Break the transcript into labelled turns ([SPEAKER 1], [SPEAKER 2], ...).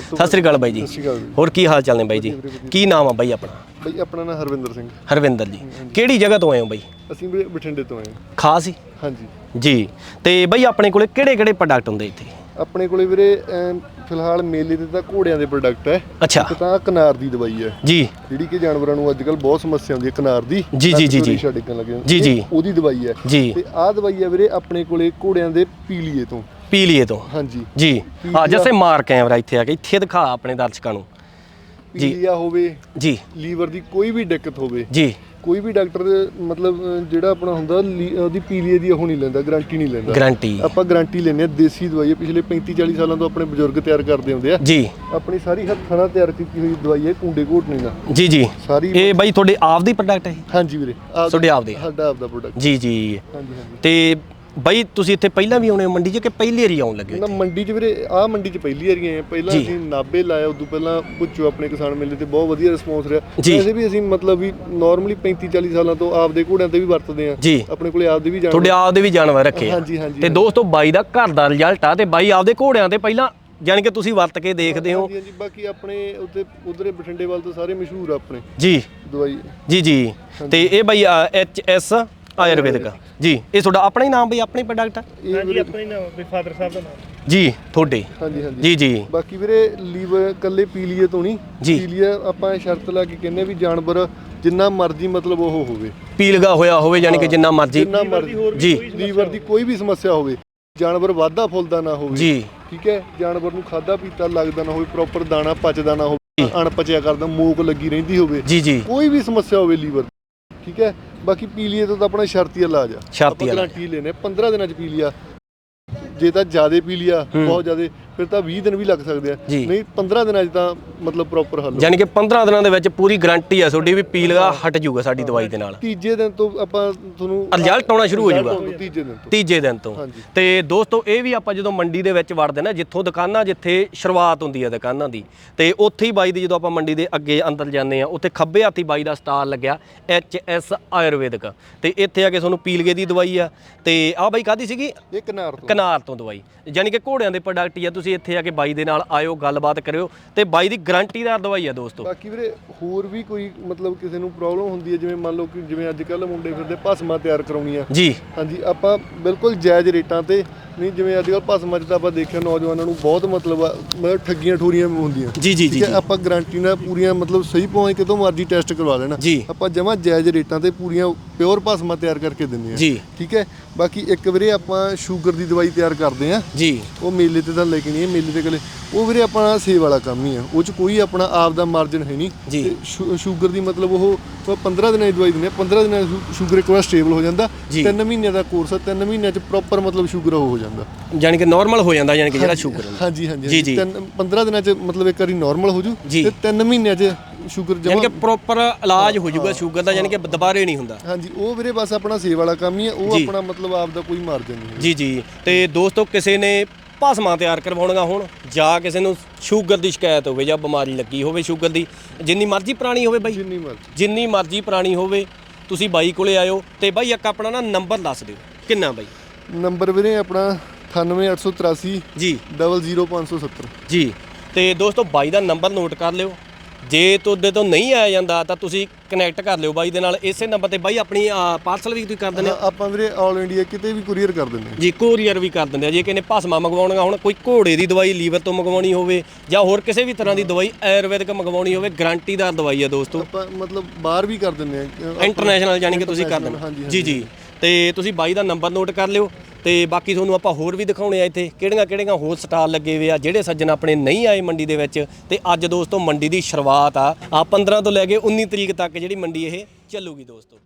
[SPEAKER 1] ਸਤਿ ਸ੍ਰੀ ਅਕਾਲ ਬਾਈ ਜੀ। ਹੋਰ ਕੀ ਹਾਲ ਚਾਲ ਨੇ ਬਾਈ ਜੀ? ਕੀ ਨਾਮ ਆ ਬਾਈ ਆਪਣਾ?
[SPEAKER 2] ਬਈ ਆਪਣਾ ਨਾਮ ਹਰਵਿੰਦਰ ਸਿੰਘ।
[SPEAKER 1] ਹਰਵਿੰਦਰ ਜੀ। ਕਿਹੜੀ ਜਗ੍ਹਾ ਤੋਂ ਆਏ ਹੋ ਬਾਈ?
[SPEAKER 2] ਅਸੀਂ ਵੀ ਬਠਿੰਡੇ ਤੋਂ ਆਏ ਹਾਂ।
[SPEAKER 1] ਖਾਸ ਹੀ?
[SPEAKER 2] ਹਾਂਜੀ।
[SPEAKER 1] ਜੀ। ਤੇ ਬਾਈ ਆਪਣੇ ਕੋਲੇ ਕਿਹੜੇ ਕਿਹੜੇ ਪ੍ਰੋਡਕਟ ਹੁੰਦੇ ਇੱਥੇ?
[SPEAKER 2] ਆਪਣੇ ਕੋਲੇ ਵੀਰੇ ਫਿਲਹਾਲ ਮੇਲੇ ਤੇ ਤਾਂ ਘੋੜਿਆਂ ਦੇ ਪ੍ਰੋਡਕਟ ਹੈ।
[SPEAKER 1] ਅੱਛਾ।
[SPEAKER 2] ਇੱਕ ਤਾਂ ਕਨਾਰ ਦੀ ਦਵਾਈ ਹੈ।
[SPEAKER 1] ਜੀ।
[SPEAKER 2] ਜਿਹੜੀ ਕਿ ਜਾਨਵਰਾਂ ਨੂੰ ਅੱਜਕੱਲ ਬਹੁਤ ਸਮੱਸਿਆ ਹੁੰਦੀ ਹੈ ਕਨਾਰ ਦੀ।
[SPEAKER 1] ਜੀ, ਜੀ, ਜੀ, ਜੀ।
[SPEAKER 2] ਛੱਡ ਡਿੱਗਣ ਲੱਗੇ।
[SPEAKER 1] ਜੀ, ਜੀ।
[SPEAKER 2] ਉਹਦੀ ਦਵਾਈ ਹੈ। ਤੇ ਆਹ ਦਵਾਈ ਹੈ ਵੀਰੇ ਆਪਣੇ ਕੋਲੇ ਘੋੜਿਆਂ ਦੇ ਪੀਲੀਏ ਤੋਂ।
[SPEAKER 1] ਪੀ ਲਈਏ ਤੋਂ।
[SPEAKER 2] ਹਾਂਜੀ।
[SPEAKER 1] ਜੀ। ਹਾਂ ਜੈਸੇ ਮਾਰ ਕੈਮਰਾ ਇੱਥੇ ਆ ਕੇ। ਇੱਥੇ ਦਿਖਾ ਆਪਣੇ ਦਰਸ਼ਕਾਂ ਨੂੰ। ਜੀ।
[SPEAKER 2] ਪੀਲੀਆ ਹੋਵੇ
[SPEAKER 1] ਜੀ।
[SPEAKER 2] ਲੀਵਰ ਦੀ ਕੋਈ ਵੀ ਦਿੱਕਤ ਹੋਵੇ
[SPEAKER 1] ਜੀ।
[SPEAKER 2] ਕੋਈ ਵੀ ਡਾਕਟਰ ਮਤਲਬ ਜਿਹੜਾ ਆਪਣਾ ਹੁੰਦਾ ਲੀ- ਉਹਦੀ ਪੀਲੀਏ ਦੀ ਉਹ ਨਹੀਂ ਲੈਂਦਾ ਗਾਰੰਟੀ ਨਹੀਂ ਲੈਂਦਾ।
[SPEAKER 1] ਗਾਰੰਟੀ।
[SPEAKER 2] ਆਪਾਂ ਗਾਰੰਟੀ ਲੈਂਦੇ ਆ ਦੇਸੀ ਦਵਾਈ ਹੈ। ਪਿਛਲੇ 35 40 ਸਾਲਾਂ ਤੋਂ ਆਪਣੇ ਬਜ਼ੁਰਗ ਤਿਆਰ ਕਰਦੇ ਹੁੰਦੇ ਆ।
[SPEAKER 1] ਜੀ।
[SPEAKER 2] ਆਪਣੀ ਸਾਰੀ ਹੱਥਾਂ ਨਾਲ ਤਿਆਰ ਕੀਤੀ ਹੋਈ ਦਵਾਈ ਹੈ ਕੁੰਡੇ ਘੋਟਣੇ ਨਾਲ
[SPEAKER 1] ਜੀ ਜੀ।
[SPEAKER 2] ਸਾਰੀ
[SPEAKER 1] ਇਹ ਬਾਈ ਤੁਹਾਡੇ ਆਪ ਦੀ ਪ੍ਰੋਡਕਟ ਹੈ
[SPEAKER 2] ਹਾਂਜੀ ਵੀਰੇ ਆਪ
[SPEAKER 1] ਤੁਹਾਡੇ ਆਪ ਦੇ
[SPEAKER 2] ਸਾਡਾ ਆਪ ਦਾ ਪ੍ਰੋਡਕਟ
[SPEAKER 1] ਜੀ ਜੀ।
[SPEAKER 2] ਹਾਂਜੀ ਹਾਂਜੀ।
[SPEAKER 1] ਤੇ ਬਾਈ ਤੁਸੀਂ ਇੱਥੇ ਪਹਿਲਾਂ ਵੀ ਆਉਣੇ ਹੋ ਮੰਡੀ 'ਚ ਕਿ ਪਹਿਲੀ ਵਾਰੀ ਆਉਣ ਲੱਗੇ ਹੋ
[SPEAKER 2] ਮੰਡੀ 'ਚ ਵੀਰੇ ਆਹ ਮੰਡੀ 'ਚ ਪਹਿਲੀ ਵਾਰੀ ਆਏ ਪਹਿਲਾਂ
[SPEAKER 1] ਜੀ।
[SPEAKER 2] ਅਸੀਂ ਨਾਬੇ ਲਾਇਆ ਉਦੋਂ ਪਹਿਲਾਂ ਪੁੱਛੋ ਆਪਣੇ ਕਿਸਾਨ ਮੇਲੇ ਤੇ ਬਹੁਤ ਵਧੀਆ ਰਿਸਪੌਂਸ ਰਿਹਾ।
[SPEAKER 1] ਜੀ।
[SPEAKER 2] ਵੈਸੇ ਵੀ ਅਸੀਂ ਮਤਲਬ ਵੀ ਨਾਰਮਲੀ 35 40 ਸਾਲਾਂ ਤੋਂ ਆਪਦੇ ਘੋੜਿਆਂ ਤੇ ਵੀ ਵਰਤਦੇ ਆ
[SPEAKER 1] ਜੀ।
[SPEAKER 2] ਆਪਣੇ ਕੋਲੇ ਆਪਦੇ ਵੀ ਜਾਣ
[SPEAKER 1] ਤੁਹਾਡੇ ਆਪ ਦੇ ਵੀ ਜਾਨਵਰ ਰੱਖੇ ਆ।
[SPEAKER 2] ਹਾਂਜੀ ਹਾਂਜੀ
[SPEAKER 1] ਤੇ ਦੋਸਤੋ ਬਾਈ ਦਾ ਘਰ ਦਾ ਰਿਜ਼ਲਟ ਆ ਤੇ ਬਾਈ ਆਪਦੇ ਘੋੜਿਆਂ ਤੇ ਪਹਿਲਾਂ ਜਾਣੀ ਕਿ ਤੁਸੀਂ ਵਰਤ ਕੇ ਦੇਖਦੇ ਹੋ।
[SPEAKER 2] ਹਾਂਜੀ ਹਾਂਜੀ ਬਾਕੀ ਆਪਣੇ ਉੱਤੇ ਉਧਰੇ ਬਠਿੰਡੇ ਵੱਲ ਤੋਂ ਸਾਰੇ ਮਸ਼ਹੂਰ ਆ ਆਪਣੇ।
[SPEAKER 1] ਜੀ।
[SPEAKER 2] ਦਵਾਈ
[SPEAKER 1] ਜੀ ਜੀ। ਤੇ ਇਹ ਬਾਈ ਐਚ ਐਸ ਆਯੁਰਵੈਦਿਕ। ਜੀ ਇਹ ਤੁਹਾਡਾ ਆਪਣਾ ਹੀ ਨਾਮ ਬਈ ਆਪਣੀ ਪ੍ਰੋਡਕਟ ਆ?
[SPEAKER 2] ਵੀਰੇ
[SPEAKER 3] ਆਪਣਾ ਹੀ ਨਾਮ ਵੀ ਫਾਦਰ ਸਾਹਿਬ ਦਾ ਨਾਮ।
[SPEAKER 1] ਜੀ ਤੁਹਾਡੇ।
[SPEAKER 2] ਹਾਂਜੀ ਹਾਂਜੀ।
[SPEAKER 1] ਜੀ ਜੀ।
[SPEAKER 2] ਬਾਕੀ ਵੀਰੇ ਲੀਵਰ ਕੱਲੇ ਪੀਲੀਏ ਤੋਂ ਨਹੀਂ। ਪੀਲੀਆ ਆਪਾਂ ਇਹ ਸ਼ਰਤ ਲਾ ਕੇ ਕਹਿੰਨੇ ਵੀ ਜਾਨਵਰ ਜਿੰਨਾ ਮਰਜ਼ੀ ਮਤਲਬ ਉਹ ਹੋਵੇ।
[SPEAKER 1] ਪੀਲਗਾ ਹੋਇਆ ਹੋਵੇ ਜਾਣੀ ਕਿ ਜਿੰਨਾ ਮਰਜ਼ੀ।
[SPEAKER 2] ਜਿੰਨਾ ਮਰਜ਼ੀ
[SPEAKER 1] ਜੀ।
[SPEAKER 2] ਲੀਵਰ ਦੀ ਕੋਈ ਵੀ ਸਮੱਸਿਆ ਹੋਵੇ ਜਾਨਵਰ ਵਾਧਾ ਫੁੱਲਦਾ ਨਾ ਹੋਵੇ।
[SPEAKER 1] ਜੀ।
[SPEAKER 2] ਠੀਕ ਹੈ? ਜਾਨਵਰ ਨੂੰ ਖਾਦਾ ਪੀਤਾ ਲੱਗਦਾ ਨਾ ਹੋਵੇ ਪ੍ਰੋਪਰ ਦਾਣਾ ਪਚਦਾ ਨਾ ਹੋਵੇ ਅਣਪਚਿਆ ਕਰਦਾ ਮੂਕ ਲੱਗੀ ਰਹਿੰਦੀ ਹੋਵੇ।
[SPEAKER 1] ਜੀ ਜੀ।
[SPEAKER 2] ਕੋਈ ਵੀ ਸਮੱਸਿਆ ਹੋਵੇ ਲੀਵਰ ਦੀ। ਠੀਕ ਹੈ? ਬਾਕੀ ਪੀਲੀਏ ਤੋਂ ਤਾਂ ਆਪਣਾ ਸ਼ਰਤੀ ਇਲਾਜ ਆ।
[SPEAKER 1] ਸ਼ਰਤੀ
[SPEAKER 2] ਆਪਾਂ
[SPEAKER 1] ਇਲਾਜ।
[SPEAKER 2] ਗਾਰੰਟੀ ਲੈਨੇ 15 ਦਿਨਾਂ ਚ ਪੀ ਲਿਆ। ਜੇ ਤਾਂ ਜ਼ਿਆਦਾ ਪੀ ਲਿਆ ਬਹੁਤ ਜ਼ਿਆਦਾ। ਫਿਰ ਤਾਂ 20 ਦਿਨ ਵੀ ਲੱਗ ਸਕਦੇ ਆ। ਨਹੀਂ 15 ਦਿਨਾਂ ਚ ਤਾਂ ਮਤਲਬ ਪ੍ਰੋਪਰ ਹੱਲ
[SPEAKER 1] ਜਾਣੀ ਕਿ 15 ਦਿਨਾਂ ਦੇ ਵਿੱਚ ਪੂਰੀ ਗਾਰੰਟੀ ਆ ਤੁਹਾਡੀ ਵੀ ਪੀਲਗਾ ਹਟ ਜਾਊਗਾ ਸਾਡੀ ਦਵਾਈ ਦੇ ਨਾਲ।
[SPEAKER 2] ਤੀਜੇ ਦਿਨ ਤੋਂ ਆਪਾਂ ਤੁਹਾਨੂੰ
[SPEAKER 1] ਰਿਜ਼ਲਟ ਆਉਣਾ ਸ਼ੁਰੂ ਹੋ ਜਾਊਗਾ।
[SPEAKER 2] ਤੀਜੇ ਦਿਨ ਤੋਂ।
[SPEAKER 1] ਤੀਜੇ ਦਿਨ ਤੋਂ। ਤੇ ਦੋਸਤੋ ਇਹ ਵੀ ਆਪਾਂ ਜਦੋਂ ਮੰਡੀ ਦੇ ਵਿੱਚ ਵੜਦੇ ਨਾ ਜਿੱਥੋਂ ਦੁਕਾਨਾਂ ਜਿੱਥੇ ਸ਼ੁਰੂਆਤ ਹੁੰਦੀ ਹੈ ਦੁਕਾਨਾਂ ਦੀ ਤੇ ਉੱਥੇ ਹੀ ਬਾਈ ਦੀ ਜਦੋਂ ਆਪਾਂ ਮੰਡੀ ਦੇ ਅੱਗੇ ਅੰਦਰ ਜਾਂਦੇ ਆ ਉੱਥੇ ਖੱਬੇ ਹੱਥੀ ਬਾਈ ਦਾ ਸਟਾਲ ਲੱਗਿਆ ਐਚ ਐਸ ਆਯੁਰਵੈਦਿਕ। ਤੇ ਇੱਥੇ ਆ ਕੇ ਤੁਹਾਨੂੰ ਪੀਲਗੇ ਦੀ ਦਵਾਈ ਆ। ਤੇ ਆ ਬਾਈ ਕਾਦੀ ਸੀਗੀ?
[SPEAKER 2] ਇਹ ਕਿਨਾਰ ਤੋਂ।
[SPEAKER 1] ਕਨਾਰ ਤੋਂ ਦਵਾਈ। ਯਾਨੀ ਕਿ ਘੋੜਿਆਂ ਦੇ ਪ੍ਰੋਡਕਟ ਆ ਤੁਸੀਂ ਇੱਥੇ ਆ ਕੇ ਬਾਈ ਦੇ ਨਾਲ ਆਇਓ ਗੱਲਬਾਤ ਕਰਿਓ ਤੇ ਬਾਈ ਦੀ ਗਾਰੰਟੀਦਾਰ ਦਵਾਈ ਆ ਦੋਸਤੋ।
[SPEAKER 2] ਬਾਕੀ ਵੀਰੇ ਹੋਰ ਵੀ ਕੋਈ ਮਤਲਬ ਕਿਸੇ ਨੂੰ ਪ੍ਰੋਬਲਮ ਹੁੰਦੀ ਹੈ ਜਿਵੇਂ ਮੰਨ ਲਓ ਕਿ ਜਿਵੇਂ ਅੱਜ ਕੱਲ ਮੁੰਡੇ ਫਿਰਦੇ ਭਸਮਾ ਤਿਆਰ ਕਰਾਉਣੀਆਂ।
[SPEAKER 1] ਜੀ।
[SPEAKER 2] ਹਾਂਜੀ ਆਪਾਂ ਬਿਲਕੁਲ ਜਾਇਜ਼ ਰੇਟਾਂ ਤੇ ਨਹੀਂ ਜਿਵੇਂ ਅੱਜ ਕੱਲ ਭਸਮਾ ਚ ਤਾਂ ਆਪਾਂ ਦੇਖਿਆ ਨੌਜਵਾਨਾਂ ਨੂੰ ਬਹੁਤ ਮਤਲਬ ਆ, ਮਤਲਬ ਠੱਗੀਆਂ ਠੋਰੀਆਂ ਹੁੰਦੀਆਂ।
[SPEAKER 1] ਜੀ ਜੀ ਜੀ
[SPEAKER 2] ਠੀਕ ਹੈ ਆਪਾਂ ਗਾਰੰਟੀ ਨਾਲ ਪੂਰੀਆਂ ਮਤਲਬ ਸਹੀ ਪਹੁੰਚ ਕਿਤੋਂ ਮਰਜ਼ੀ ਟੈਸਟ ਕਰਵਾ ਲੈਣਾ।
[SPEAKER 1] ਜੀ।
[SPEAKER 2] ਆਪਾਂ ਜਮਾ ਜਾਇਜ਼ ਰੇਟਾਂ ਤੇ ਪੂਰੀਆਂ ਪਿਓਰ ਭਸਮਾ ਤਿਆਰ ਕਰਕੇ ਦਿੰਦੇ ਆ
[SPEAKER 1] ਜੀ।
[SPEAKER 2] ਠੀਕ ਹੈ ਬਾਕੀ ਇੱਕ ਵੀਰੇ ਆਪਾਂ ਸ਼ੂਗਰ ਦੀ ਦਵਾਈ ਤਿਆਰ ਕਰਦੇ ਆ
[SPEAKER 1] ਜੀ।
[SPEAKER 2] ਉਹ ਮੇਲੇ ਤੇ ਤਾਂ ਲੈ ਕੇ ਨਹੀਂ ਇਹ ਮੇਲੇ ਤੇ ਕੋਲੇ। ਉਹ ਵੀਰੇ ਆਪਣਾ ਸੇਵ ਵਾਲਾ ਕੰਮ ਹੀ ਆ। ਉਹ ਚ ਕੋਈ ਆਪਣਾ ਆਪ ਦਾ ਮਾਰਜਨ ਹੈ ਨਹੀਂ।
[SPEAKER 1] ਜੀ।
[SPEAKER 2] ਤੇ ਸ਼ੂ- ਸ਼ੂਗਰ ਦੀ ਮਤਲਬ ਉਹ ਉਹ 15 ਦਿਨਾਂ ਦੀ ਦਵਾਈ ਦਿੰਦੇ ਆ 15 ਦਿਨਾਂ ਸ਼ੂ- ਸ਼ੂਗਰ ਇੱਕ ਵਾਰ ਸਟੇਬਲ ਹੋ ਜਾਂਦਾ।
[SPEAKER 1] ਜੀ।
[SPEAKER 2] 3 ਮਹੀਨਿਆਂ ਦਾ ਕੋਰਸ ਆ। 3 ਮਹੀਨਿਆਂ ਚ ਪ੍ਰੋਪਰ ਮਤਲਬ ਸ਼ੂਗਰ ਉਹ ਹੋ ਜਾਂਦਾ।
[SPEAKER 1] ਯਾਨੀ ਕਿ ਨਾਰਮਲ ਹੋ ਜਾਂਦਾ ਯਾਨੀ ਕਿ ਜਿਹੜਾ ਸ਼ੂਗਰ ਹੁੰਦਾ।
[SPEAKER 2] ਹਾਂਜੀ ਹਾਂਜੀ
[SPEAKER 1] ਜੀ, ਜੀ।
[SPEAKER 2] 15 ਦਿਨਾਂ ਚ ਮਤਲਬ ਇੱਕ ਵਾਰੀ ਨਾਰਮਲ ਹੋ ਜੂ। ਤੇ 3 ਮਹੀਨਿਆਂ ਚ ਸ਼ੂਗਰ
[SPEAKER 1] ਯਾਨੀ
[SPEAKER 2] ਜਮਾ
[SPEAKER 1] ਕਿ ਪ੍ਰੋਪਰ ਇਲਾਜ ਹੋ ਜਾਊਗਾ ਸ਼ੂਗਰ ਦਾ ਯਾਨੀ ਕਿ ਦੁਬਾਰੇ ਨਹੀਂ ਹੁੰਦਾ।
[SPEAKER 2] ਹਾਂਜੀ ਉਹ ਵੀਰੇ ਬਸ ਆਪਣਾ ਸੇਵ ਵਾਲਾ ਕੰਮ ਹੀ ਹੈ ਉਹ। ਆਪਣਾ ਮਤਲਬ ਆਪ ਦਾ ਕੋਈ ਮਾਰਜਨ ਨਹੀਂ
[SPEAKER 1] ਜੀ ਜੀ। ਤੇ ਦੋਸਤੋ ਕਿਸੇ ਨੇ ਭਸਮਾਂ ਤਿਆਰ ਕਰਵਾਉਣੀਆਂ ਹੋਣ ਜਾਂ ਕਿਸੇ ਨੂੰ ਸ਼ੂਗਰ ਦੀ ਸ਼ਿਕਾਇਤ ਹੋਵੇ ਜਾਂ ਬਿਮਾਰੀ ਲੱਗੀ ਹੋਵੇ ਸ਼ੂਗਰ ਦੀ ਜਿੰਨੀ ਮਰਜ਼ੀ ਪੁਰਾਣੀ ਹੋਵੇ ਬਾਈ।
[SPEAKER 2] ਜਿੰਨੀ ਮਰਜ਼ੀ।
[SPEAKER 1] ਜਿੰਨੀ ਮਰਜ਼ੀ ਪੁਰਾਣੀ ਹੋਵੇ ਤੁਸੀਂ ਬਾਈ ਕੋਲੇ ਆਇਓ ਤੇ ਬਾਈ ਇੱਕ ਆਪਣਾ ਨਾ ਨੰਬਰ ਦੱਸ ਦਿਓ। ਕਿੰਨਾ ਬਾਈ?
[SPEAKER 2] ਨੰਬਰ ਵੀਰੇ ਆਪਣਾ 98883
[SPEAKER 1] ਜੀ।
[SPEAKER 2] 00570
[SPEAKER 1] ਜੀ। ਤੇ ਦੋਸਤੋ ਬਾਈ ਦਾ ਨੰਬਰ ਨੋਟ ਕਰ ਲਿਓ। ਜੇ ਤੁਹਾਡੇ ਤੋਂ ਨਹੀਂ ਆਇਆ ਜਾਂਦਾ ਤਾਂ ਤੁਸੀਂ ਕਨੈਕਟ ਕਰ ਲਿਓ ਬਾਈ ਦੇ ਨਾਲ। ਇਸੇ ਨੰਬਰ ਤੇ ਬਾਈ ਆਪਣੀ ਪਾਰਸਲ ਵੀ ਤੁਸੀਂ ਕਰ ਦਿੰਦੇ ਹੋ
[SPEAKER 2] ਆਪਾਂ ਵੀਰੇ ਆਲ ਇੰਡੀਆ ਕਿਤੇ ਵੀ ਕੁਰੀਅਰ ਕਰ ਦਿੰਦੇ ਹਾਂ।
[SPEAKER 1] ਜੀ ਕੋਰੀਅਰ ਵੀ ਕਰ ਦਿੰਦੇ ਆ। ਜੇ ਕਿਨੇ ਭਸਮਾ ਮੰਗਵਾਉਣੀਆਂ ਹੁਣ ਕੋਈ ਘੋੜੇ ਦੀ ਦਵਾਈ ਲੀਵਰ ਤੋਂ ਮੰਗਵਾਉਣੀ ਹੋਵੇ ਜਾਂ ਹੋਰ ਕਿਸੇ ਵੀ ਤਰ੍ਹਾਂ ਦੀ ਦਵਾਈ ਆਯੁਰਵੈਦਿਕ ਮੰਗਵਾਉਣੀ ਹੋਵੇ ਗਾਰੰਟੀਦਾਰ ਦਵਾਈ ਆ ਦੋਸਤੋ।
[SPEAKER 2] ਆਪਾਂ ਮਤਲਬ ਬਾਹਰ ਵੀ ਕਰ ਦਿੰਦੇ ਆ
[SPEAKER 1] ਇੰਟਰਨੈਸ਼ਨਲ ਜਾਨੀ ਕਿ ਤੁਸੀਂ ਕਰ ਦਿੰਦੇ ਜੀ ਜੀ। ਤੇ ਤੁਸੀਂ ਬਾਈ ਦਾ ਨੰਬਰ ਨੋਟ ਕਰ ਲਿਓ ਤੇ ਬਾਕੀ ਤੁਹਾਨੂੰ ਆਪਾਂ ਹੋਰ ਵੀ ਦਿਖਾਉਣੇ ਆ ਇੱਥੇ ਕਿਹੜੀਆਂ ਕਿਹੜੀਆਂ ਹੋਰ ਸਟਾਲ ਲੱਗੇ ਹੋਏ ਆ, ਜਿਹੜੇ ਸੱਜਣ ਆਪਣੇ ਨਹੀਂ ਆਏ ਮੰਡੀ ਦੇ ਵਿੱਚ। ਤੇ ਅੱਜ ਦੋਸਤੋ ਮੰਡੀ ਦੀ ਸ਼ੁਰੂਆਤ ਆ। ਆ 15 ਤੋਂ ਲੈ ਕੇ 19 ਤਰੀਕ ਤੱਕ ਜਿਹੜੀ ਮੰਡੀ ਇਹ ਚੱਲੂਗੀ ਦੋਸਤੋ।